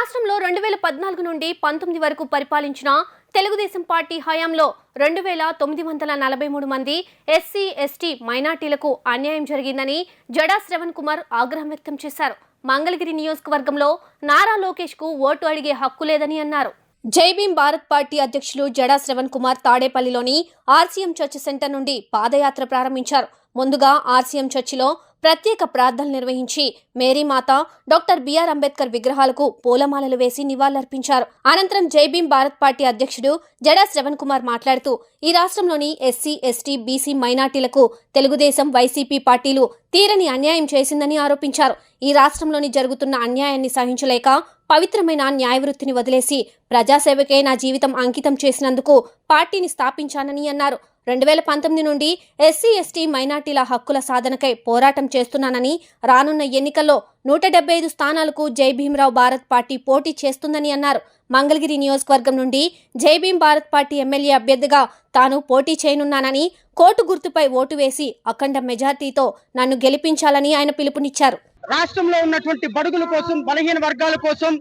రాష్ట్రంలో రెండు వేల పద్నాలుగు నుండి పంతొమ్మిది వరకు పరిపాలించిన తెలుగుదేశం పార్టీ హయాంలో రెండు వేల తొమ్మిది వందల నలభై మూడు మంది ఎస్సీ ఎస్టీ మైనార్టీలకు అన్యాయం జరిగిందని జడా శ్రవణ్ కుమార్ ఆగ్రహం వ్యక్తం చేశారు. మంగళగిరి నియోజకవర్గంలో నారా లోకేష్కు ఓటు అడిగే హక్కు లేదని అన్నారు. జైభీం భారత్ పార్టీ అధ్యక్షులు జడా శ్రవణ్ కుమార్ తాడేపల్లిలోని ఆర్సీఎం చర్చ్ సెంటర్ నుండి పాదయాత్ర ప్రారంభించారు. ముందుగా ఆర్సీఎం చర్చిలో ప్రత్యేక ప్రార్థనలు నిర్వహించి మేరీమాత డాక్టర్ బిఆర్ అంబేద్కర్ విగ్రహాలకు పూలమాలలు వేసి నివాళులర్పించారు. అనంతరం జైభీం భారత్ పార్టీ అధ్యక్షుడు జడా శ్రవణ్ కుమార్ మాట్లాడుతూ ఈ రాష్ట్రంలోని ఎస్సీ ఎస్టీ బీసీ మైనార్టీలకు తెలుగుదేశం వైసీపీ పార్టీలు తీరని అన్యాయం చేసిందని ఆరోపించారు. ఈ రాష్ట్రంలోని జరుగుతున్న అన్యాయాన్ని సహించలేక పవిత్రమైన న్యాయవృత్తిని వదిలేసి ప్రజాసేవకే నా జీవితం అంకితం చేసినందుకు పార్టీని స్థాపించానని అన్నారు. రెండు వేల పంతొమ్మిది నుండి ఎస్సీ ఎస్టీ మైనార్టీల హక్కుల సాధనకై పోరాటం చేస్తున్నానని రానున్న ఎన్నికల్లో నూట డెబ్బై ఐదు స్థానాలకు జైభీమరావు భారత్ పార్టీ పోటీ చేస్తుందని అన్నారు. మంగళగిరి నియోజకవర్గం నుండి జైభీం భారత్ పార్టీ ఎమ్మెల్యే అభ్యర్థిగా తాను పోటీ చేయనున్నానని కోటు గుర్తుపై ఓటు వేసి అఖండ మెజార్టీతో నన్ను గెలిపించాలని ఆయన పిలుపునిచ్చారు. రాష్ట్రంలో ఉన్నటువంటి బడుగుల కోసం బలహీన వర్గాల కోసం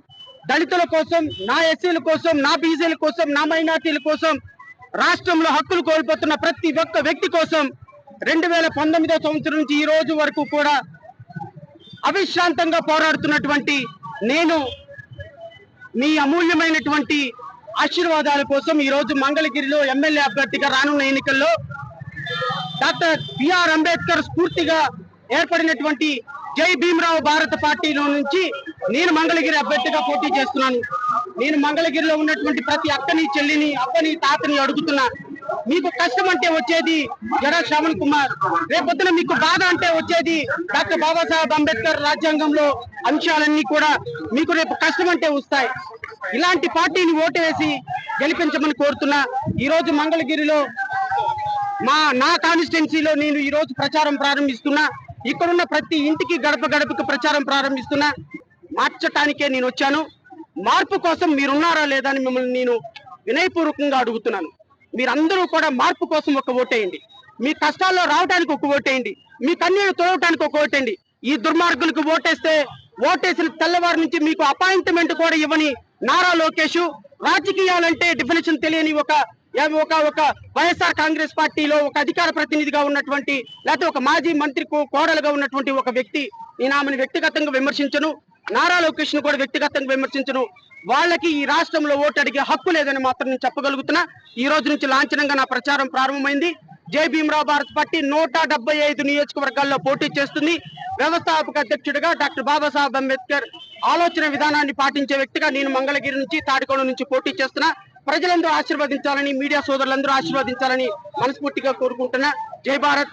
దళితుల కోసం నా ఎస్సీల కోసం నా బీసీల కోసం నా మైనార్టీల కోసం రాష్ట్రంలో హక్కులు కోల్పోతున్న ప్రతి ఒక్క వ్యక్తి కోసం రెండు వేల పంతొమ్మిదో సంవత్సరం నుంచి ఈ రోజు వరకు కూడా అవిశ్రాంతంగా పోరాడుతున్నటువంటి నేను మీ అమూల్యమైనటువంటి ఆశీర్వాదాల కోసం ఈరోజు మంగళగిరిలో ఎమ్మెల్యే అభ్యర్థిగా రానున్న ఎన్నికల్లో డాక్టర్ బిఆర్ అంబేద్కర్ స్ఫూర్తిగా ఏర్పడినటువంటి జై భీమరావు భారత పార్టీలో నుంచి నేను మంగళగిరి అభ్యర్థిగా పోటీ చేస్తున్నాను. నేను మంగళగిరిలో ఉన్నటువంటి ప్రతి అక్కని చెల్లిని అక్కని తాతని అడుగుతున్నా. మీకు కష్టం అంటే వచ్చేది జరా శ్రవణ్ కుమార్. రేపొద్దున మీకు బాధ అంటే వచ్చేది డాక్టర్ బాబాసాహెబ్ అంబేద్కర్ రాజ్యాంగంలో అంశాలన్నీ కూడా మీకు రేపు కష్టం అంటే వస్తాయి. ఇలాంటి పార్టీని ఓటు వేసి గెలిపించమని కోరుతున్నా. ఈరోజు మంగళగిరిలో మా నా కాన్స్టిట్యున్సీలో నేను ఈరోజు ప్రచారం ప్రారంభిస్తున్నా. ఇక్కడున్న ప్రతి ఇంటికి గడప గడపకు ప్రచారం ప్రారంభిస్తున్నా మార్చటానికే నేను వచ్చాను. మార్పు కోసం మీరున్నారా లేదా అని మిమ్మల్ని నేను వినయపూర్వకంగా అడుగుతున్నాను. మీరందరూ కూడా మార్పు కోసం ఒక ఓటేయండి మీ కష్టాల్లో రావడానికి ఒక ఓటేయండి మీ కన్నీరు తోడటానికి ఒక ఓటేయండి ఈ దుర్మార్గులకు ఓటేస్తే ఓటేసిన తెల్లవారి నుంచి మీకు అపాయింట్మెంట్ కూడా ఇవ్వని నారా లోకేష్ రాజకీయాలంటే డిఫినేషన్ తెలియని ఒక ఒక ఒక వైఎస్ఆర్ కాంగ్రెస్ పార్టీలో ఒక అధికార ప్రతినిధిగా ఉన్నటువంటి లేకపోతే ఒక మాజీ మంత్రి కో- కోడలుగా ఉన్నటువంటి ఒక వ్యక్తి నేను ఆమెను వ్యక్తిగతంగా విమర్శించను. నారా లోకేష్ను కూడా వ్యక్తిగతంగా విమర్శించను. వాళ్ళకి ఈ రాష్ట్రంలో ఓటు అడిగే హక్కు లేదని మాత్రం నేను చెప్పగలుగుతున్నా. ఈ రోజు నుంచి లాంఛనంగా నా ప్రచారం ప్రారంభమైంది. జై భీమరావు భారత్ పార్టీ నూట డెబ్బై ఐదు నియోజకవర్గాల్లో పోటీ చేస్తుంది. వ్యవస్థాపక అధ్యక్షుడిగా డాక్టర్ బాబాసాహెబ్ అంబేద్కర్ ఆలోచన విధానాన్ని పాటించే వ్యక్తిగా నేను మంగళగిరి నుంచి తాడికొండ నుంచి పోటీ చేస్తున్నా. ప్రజలందరూ ఆశీర్వదించాలని మీడియా సోదరులందరూ ఆశీర్వదించాలని మనస్ఫూర్తిగా కోరుకుంటున్నా. జై భారత్.